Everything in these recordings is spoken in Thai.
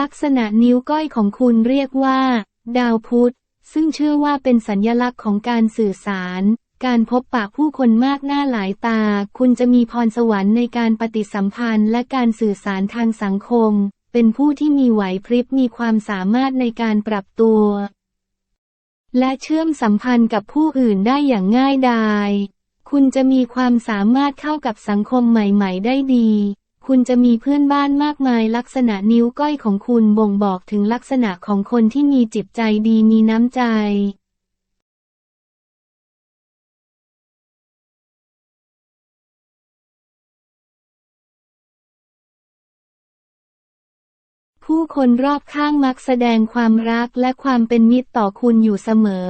ลักษณะนิ้วก้อยของคุณเรียกว่า ดาวพุธ ซึ่งเชื่อว่าเป็นสัญญลักษณ์ของการสื่อสาร การพบปะผู้คนมากหน้าหลายตา คุณจะมีพรสวรรค์ในการปฏิสัมพันธ์และการสื่อสารทางสังคม เป็นผู้ที่มีไหวพริบมีความสามารถในการปรับตัว และเชื่อมสัมพันธ์กับผู้อื่นได้อย่างง่ายดาย คุณจะมีความสามารถเข้ากับสังคมใหม่ ๆ ได้ดี คุณจะมีเพื่อนบ้านมากมายลักษณะนิ้วก้อยของคุณบ่งบอกถึงลักษณะของคนที่มีจิตใจดีมีน้ำใจ ผู้คนรอบข้างมักแสดงความรักและความเป็นมิตรต่อคุณอยู่เสมอ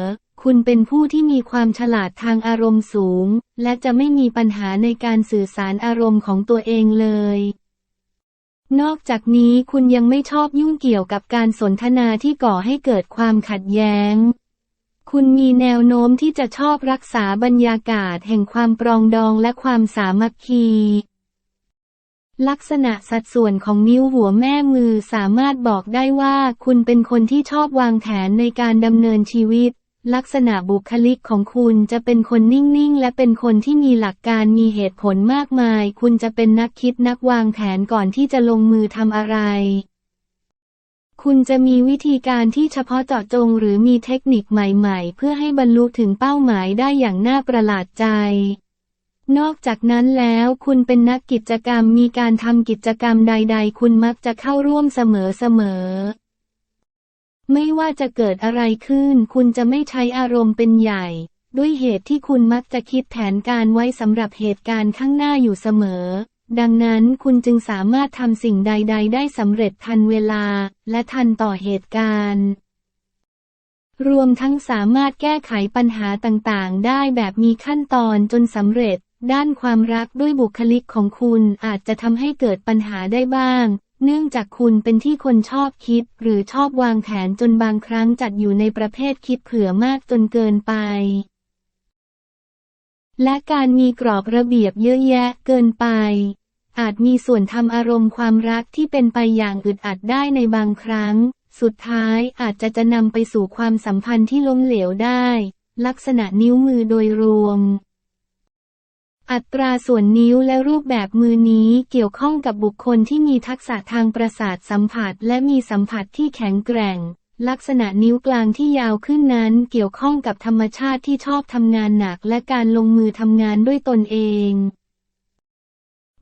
คุณเป็นผู้ที่มีความฉลาดทางอารมณ์สูง และจะไม่มีปัญหาในการสื่อสารอารมณ์ของตัวเองเลย นอกจากนี้คุณยังไม่ชอบยุ่งเกี่ยวกับการสนทนาที่ก่อให้เกิดความขัดแย้ง คุณมีแนวโน้มที่จะชอบรักษาบรรยากาศแห่งความปรองดองและความสามัคคีลักษณะสัดส่วนของนิ้วหัวแม่มือสามารถบอกได้ว่า คุณเป็นคนที่ชอบวางแผนในการดำเนินชีวิต ลักษณะบุคลิกของคุณจะเป็นคนนิ่งๆ และเป็นคนที่มีหลักการมีเหตุผลมากมาย คุณจะเป็นนักคิดนักวางแผนก่อนที่จะลงมือทำอะไร คุณจะมีวิธีการที่เฉพาะเจาะจงหรือมีเทคนิคใหม่ๆ เพื่อให้บรรลุถึงเป้าหมายได้อย่างน่าประหลาดใจ นอกจากนั้นแล้วคุณเป็นนักกิจกรรมมีการทำกิจกรรมใด ๆ คุณมักจะเข้าร่วมเสมอๆ ไม่ว่าจะเกิดอะไรขึ้น คุณจะไม่ใช้อารมณ์เป็นใหญ่ ด้วยเหตุที่คุณมักจะคิดแผนการไว้สำหรับเหตุการณ์ข้างหน้าอยู่เสมอ ดังนั้นคุณจึงสามารถทำสิ่งใด ๆ ได้สำเร็จทันเวลา และทันต่อเหตุการณ์ รวมทั้งสามารถแก้ไขปัญหาต่างๆ ได้แบบมีขั้นตอนจนสำเร็จ ด้านความรักด้วยบุคลิกของคุณอาจจะทำให้เกิดปัญหาได้บ้าง เนื่องจากคุณเป็นที่คนชอบคิด หรือชอบวางแผนจนบางครั้งจัดอยู่ในประเภทคิดเผื่อมากจนเกินไป และการมีกรอบระเบียบเยอะแยะเกินไป อาจมีส่วนทำอารมณ์ความรักที่เป็นไปอย่างอึดอัดได้ในบางครั้ง สุดท้ายอาจจะจะนำไปสู่ความสัมพันธ์ที่ล้มเหลวได้ ลักษณะนิ้วมือโดยรวม อัตราส่วนนิ้วและรูปแบบมือนี้เกี่ยวข้องกับบุคคลที่มีทักษะทางประสาทสัมผัส และมีสัมผัสที่แข็งแกร่ง ลักษณะนิ้วกลางที่ยาวขึ้นนั้นเกี่ยวข้องกับธรรมชาติที่ชอบทำงานหนักและการลงมือทำงานด้วยตนเอง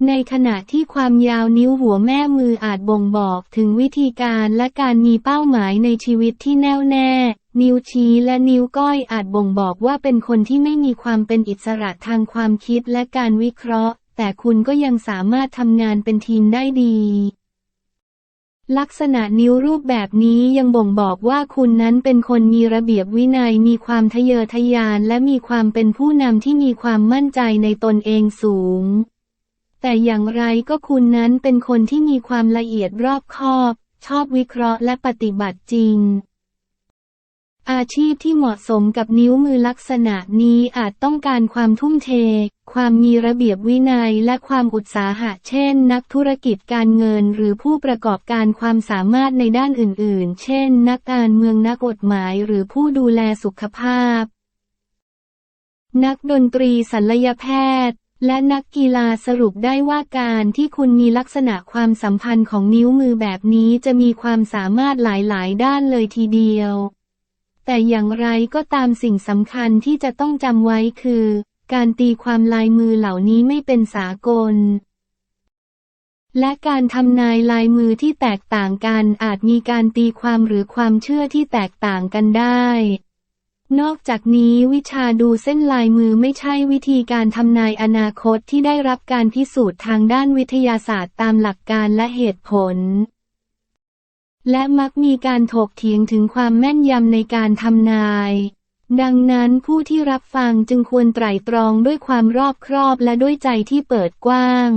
ในขณะที่ความยาวนิ้วหัวแม่มืออาจบ่งบอกถึงวิธีการและการมีเป้าหมายในชีวิตที่แน่วแน่ นิ้วชี้และนิ้วก้อยอาจบ่งบอกว่าเป็นคนที่ไม่มีความเป็นอิสระทางความคิดและการวิเคราะห์ แต่คุณก็ยังสามารถทำงานเป็นทีมได้ดี ลักษณะนิ้วรูปแบบนี้ยังบ่งบอกว่าคุณนั้นเป็นคนมีระเบียบวินัย มีความทะเยอทะยาน และมีความเป็นผู้นำที่มีความมั่นใจในตนเองสูง แต่อย่างไรก็คุณนั้นเป็นคนที่มีความละเอียดรอบคอบ ชอบวิเคราะห์และปฏิบัติจริง อาชีพที่เหมาะสมกับนิ้วมือลักษณะนี้อาจต้องการความทุ่มเท ความมีระเบียบวินัยและความอุตสาหะเช่น นักธุรกิจการเงินหรือผู้ประกอบการความสามารถในด้านอื่น ๆ เช่น นักการเมืองนักกฎหมายหรือผู้ดูแลสุขภาพ นักดนตรีศัลยแพทย์ และนักกีฬาสรุปได้ว่าการที่คุณมีลักษณะความสัมพันธ์ของนิ้วมือแบบนี้จะมีความสามารถหลาย ๆ ด้านเลยทีเดียว แต่อย่างไรก็ตามสิ่งสำคัญที่จะต้องจำไว้คือ การตีความลายมือเหล่านี้ไม่เป็นสากล และการทำนายลายมือที่แตกต่างกันอาจมีการตีความหรือความเชื่อที่แตกต่างกันได้ นอกจากนี้วิชาดูเส้นลายมือไม่ใช่วิธีการทำนายอนาคตที่ได้รับการพิสูจน์ทางด้านวิทยาศาสตร์ตามหลักการและเหตุผล และมักมีการถกเถียงถึงความแม่นยำในการทำนาย ดังนั้นผู้ที่รับฟังจึงควรไตร่ตรองด้วยความรอบครอบและด้วยใจที่เปิดกว้าง